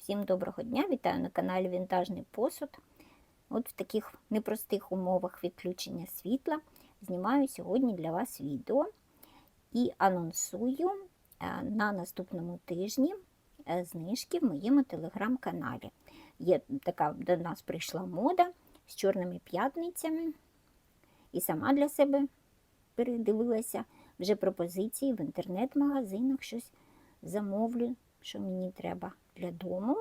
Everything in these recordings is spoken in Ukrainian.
Всім доброго дня! Вітаю на каналі Вінтажний посуд. От в таких непростих умовах відключення світла знімаю сьогодні для вас відео і анонсую е, на наступному тижні е, знижки в моєму телеграм-каналі. Є така до нас прийшла мода з чорними п'ятницями, і сама для себе передивилася вже пропозиції в інтернет-магазинах, щось замовлю, що мені треба для дому.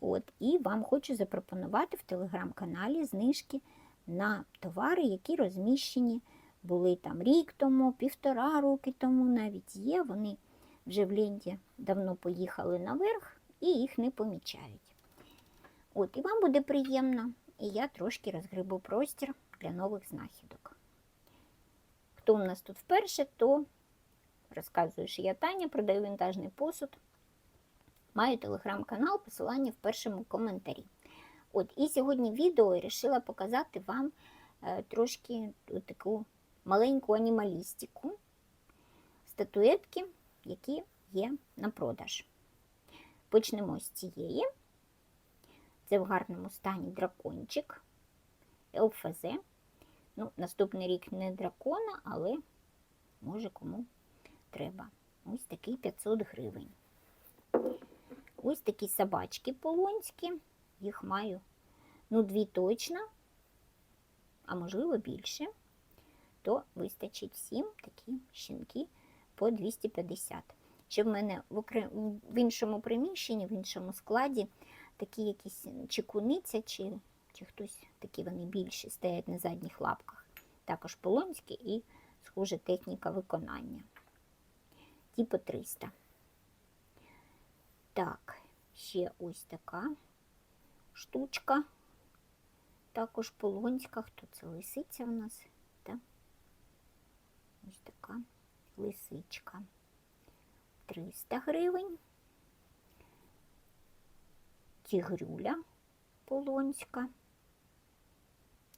От, І вам хочу запропонувати в телеграм-каналі знижки на товари, які розміщені були там рік тому, півтора роки тому навіть є. Вони вже в ленті давно поїхали наверх і їх не помічають. От, І вам буде приємно, і я трошки розгребу простір для нових знахідок. Хто у нас тут вперше, то розказую, що я Таня, продаю вінтажний посуд. Маю телеграм-канал, посилання в першому коментарі. От, І сьогодні відео вирішила показати вам е, трошки таку маленьку анімалістику, статуетки, які є на продаж. Почнемо з цієї. Це в гарному стані дракончик ЛФЗ. Ну, Наступний рік не дракона, але може кому треба. Ось такий 500 гривень. Ось такі собачки полонські, їх маю ну, дві точно, а можливо більше, то вистачить всім такі щенки по 250. Ще в мене в, окрем... в іншому приміщенні, в іншому складі такі якісь чи куниця, чи, чи хтось такі вони більші, стоять на задніх лапках. Також полонські і схожа техніка виконання. Ті по 300. Так, ще ось така штучка. Також полонська, хто це лисиця в нас? Так? Ось така лисичка. 300 гривень. Тігрюля полонська.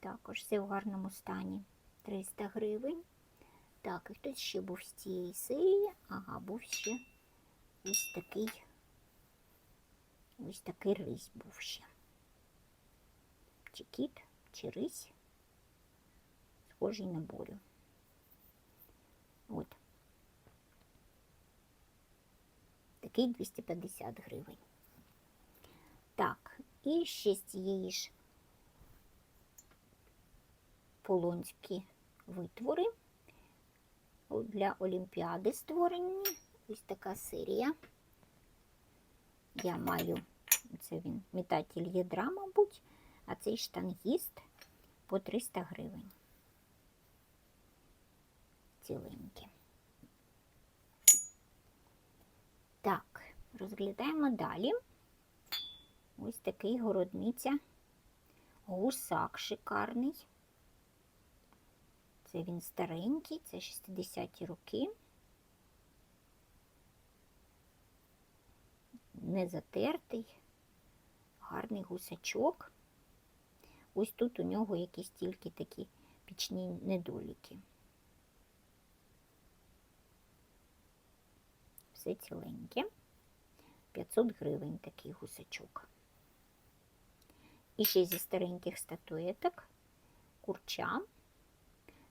Також все в гарному стані. 300 гривень. Так, і хтось ще був з цієї серії. Ага, був ще ось такий. Ось такий рись був ще. Чи кіт, чи рись. Схожий на борю. От. Такий 250 гривень. Так, і ще з цієї ж полонські витвори для Олімпіади створені. Ось така серія. Я маю, це він метатель ядра, мабуть, а цей штангіст по 300 гривень. Ціленькі. Так, розглядаємо далі. Ось такий городниця. Гусак шикарний. Це він старенький, це 60-ті роки. Не затертий, гарний гусачок. Ось тут у нього якісь тільки такі пічні недоліки. Все ціленьке. 500 гривень такий гусачок. І ще зі стареньких статуеток курча.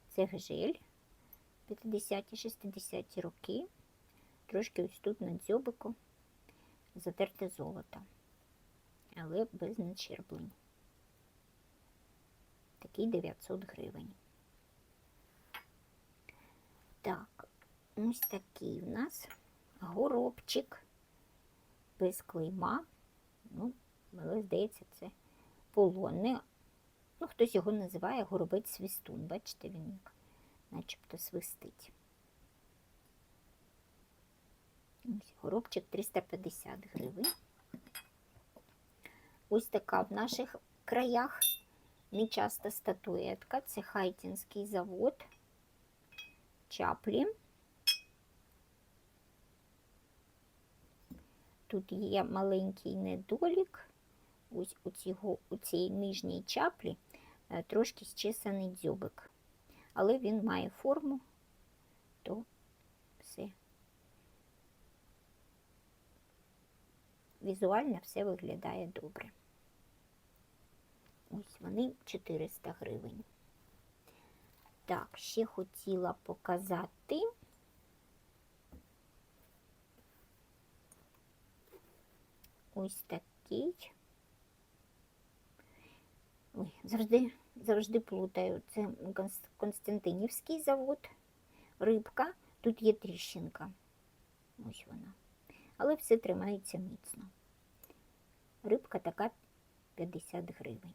Це гжель 50-60 роки. Трошки ось тут на дзьобику затерте золото, але без начерблень. Такий 900 гривень. Так, ось такий в нас горобчик без клейма. Ну, але, здається, це полонне. Ну, хтось його називає горобець свистун. Бачите, він як начебто свистить. Ось горобчик 350 гривень. Ось така в наших краях нечаста статуетка. Це Хайтінський завод чаплі. Тут є маленький недолік. Ось у, цього, у цій нижній чаплі трошки щесаний дзьобик. Але він має форму, то все візуально все виглядає добре. Ось вони 400 гривень. Так, ще хотіла показати. Ось такий. Ой, завжди, завжди плутаю. Це Константинівський завод. Рибка. Тут є тріщинка. Ось вона. Але все тримається міцно. Рибка така 50 гривень.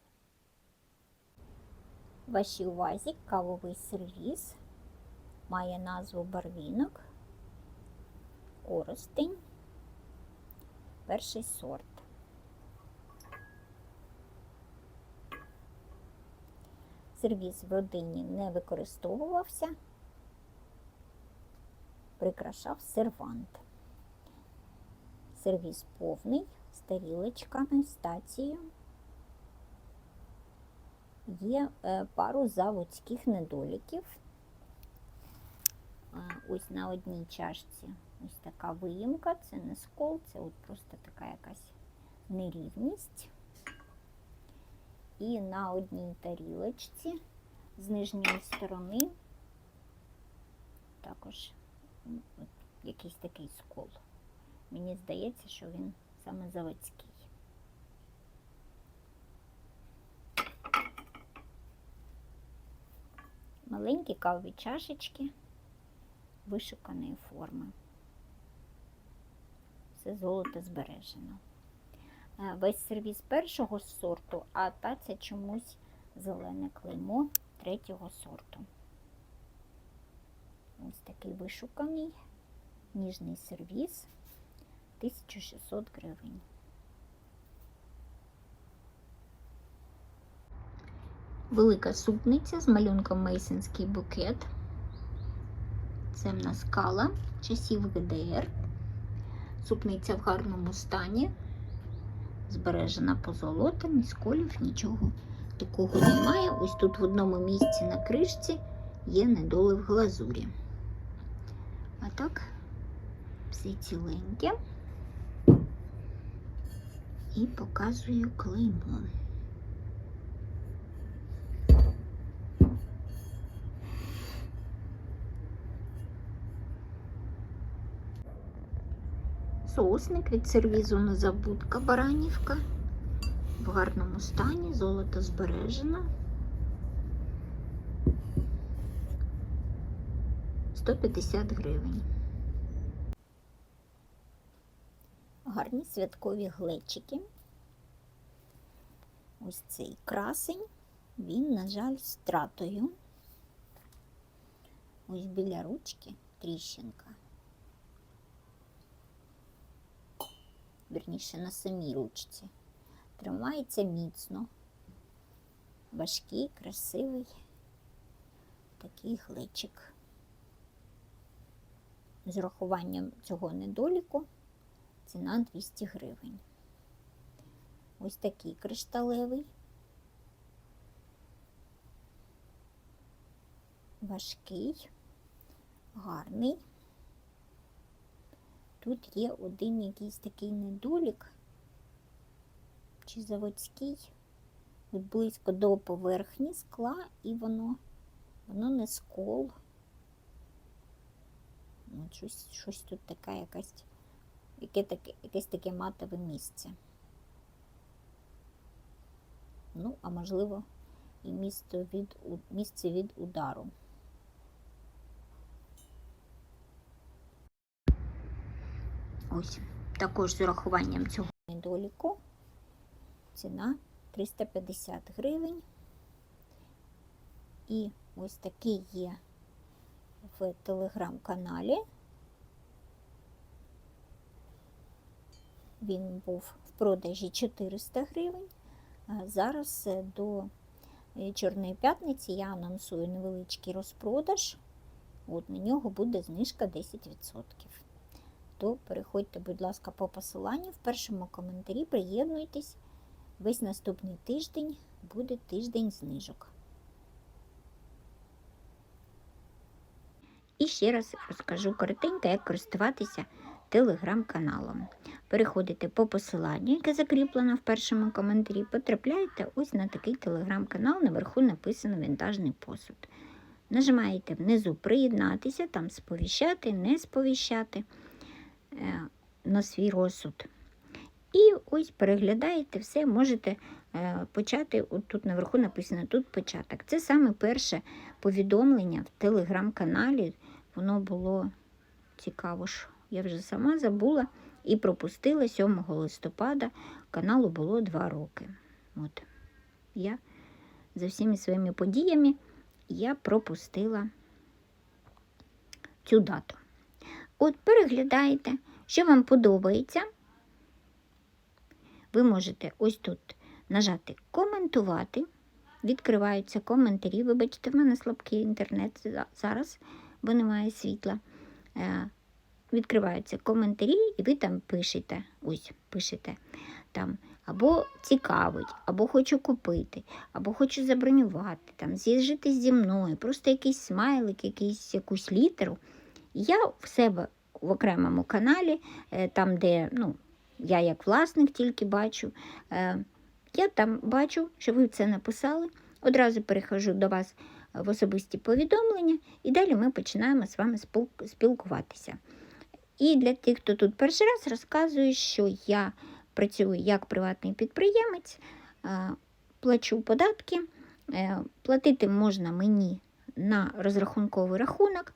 Вашій увазі кавовий сервіс має назву барвінок, коростень, перший сорт. Сервіс в родині не використовувався, прикрашав сервант. Сервіс повний тарілочками, стацією. Є е, пару заводських недоліків. Ось на одній чашці ось така виїмка, це не скол, це от просто така якась нерівність. І на одній тарілочці з нижньої сторони також якийсь такий скол. Мені здається, що він саме заводський. Маленькі кавові чашечки вишуканої форми. Все золото збережено. Е, Весь сервіс першого сорту, а таця чомусь зелене клеймо третього сорту. Ось такий вишуканий ніжний сервіс 1600 гривень. Велика супниця з малюнком Мейсонський букет. Це в нас кала часів ГДР. Супниця в гарному стані. Збережена позолотами, із колів, нічого такого немає. Ось тут в одному місці на кришці є недолив глазурі. А так, все ціленьке. І показую клеймо. Соусник від сервізу Незабудка Баранівка. В гарному стані, золото збережено. 150 гривень. Гарні святкові глечики. Ось цей красень, він, на жаль, з тратою. Ось біля ручки тріщинка. Вірніше на самій ручці. Тримається міцно. Важкий, красивий такий глечик. З урахуванням цього недоліку ціна 200 гривень. Ось такий кришталевий. Важкий, гарний. Тут є один якийсь такий недолік, чи заводський, от близько до поверхні скла, і воно, воно не скол. Ну, щось, щось тут така якась, яке таке, якесь таке матове місце. Ну, а можливо, і місце від, місце від удару. Ось, також з урахуванням цього недоліку. Ціна 350 гривень. І ось такий є в телеграм-каналі. Він був в продажі 400 гривень. Зараз е, до е, Чорної п'ятниці я анонсую невеличкий розпродаж. От на нього буде знижка 10%. То переходьте, будь ласка, по посиланню в першому коментарі, приєднуйтесь. Весь наступний тиждень буде тиждень знижок. І ще раз розкажу коротенько, як користуватися телеграм-каналом. Переходите по посиланню, яке закріплено в першому коментарі, потрапляєте ось на такий телеграм-канал, наверху написано Вінтажний посуд. Нажимаєте внизу приєднатися, там сповіщати, не сповіщати е, на свій розсуд. І ось переглядаєте все, можете е, почати. От тут наверху написано тут початок. Це саме перше повідомлення в телеграм-каналі. Воно було цікаво ж. Я вже сама забула і пропустила 7 листопада. Каналу було 2 роки. От я за всіми своїми подіями я пропустила цю дату. От переглядаєте, що вам подобається. Ви можете ось тут нажати коментувати. Відкриваються коментарі. Вибачте, в мене слабкий інтернет зараз, бо немає світла. Відкриваються коментарі, і ви там пишете. Ось пишете там або цікавить, або хочу купити, або хочу забронювати, там, з'їжджати зі мною, просто якийсь смайлик, якийсь, якусь літеру. Я в себе в окремому каналі, е, там, де ну, я як власник тільки бачу, е, я там бачу, що ви це написали. Одразу перехожу до вас в особисті повідомлення, і далі ми починаємо з вами спілкуватися. І для тих, хто тут перший раз розказую, що я працюю як приватний підприємець, е, плачу податки, е, платити можна мені на розрахунковий рахунок.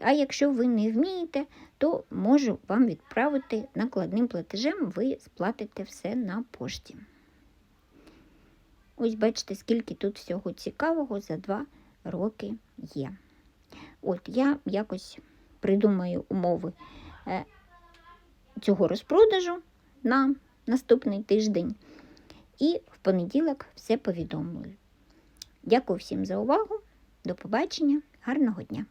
А якщо ви не вмієте, то можу вам відправити накладним платежем, ви сплатите все на пошті. Ось бачите, скільки тут всього цікавого за два роки є. От я якось придумаю умови цього розпродажу на наступний тиждень. І в понеділок все повідомлю. Дякую всім за увагу. До побачення, гарного дня!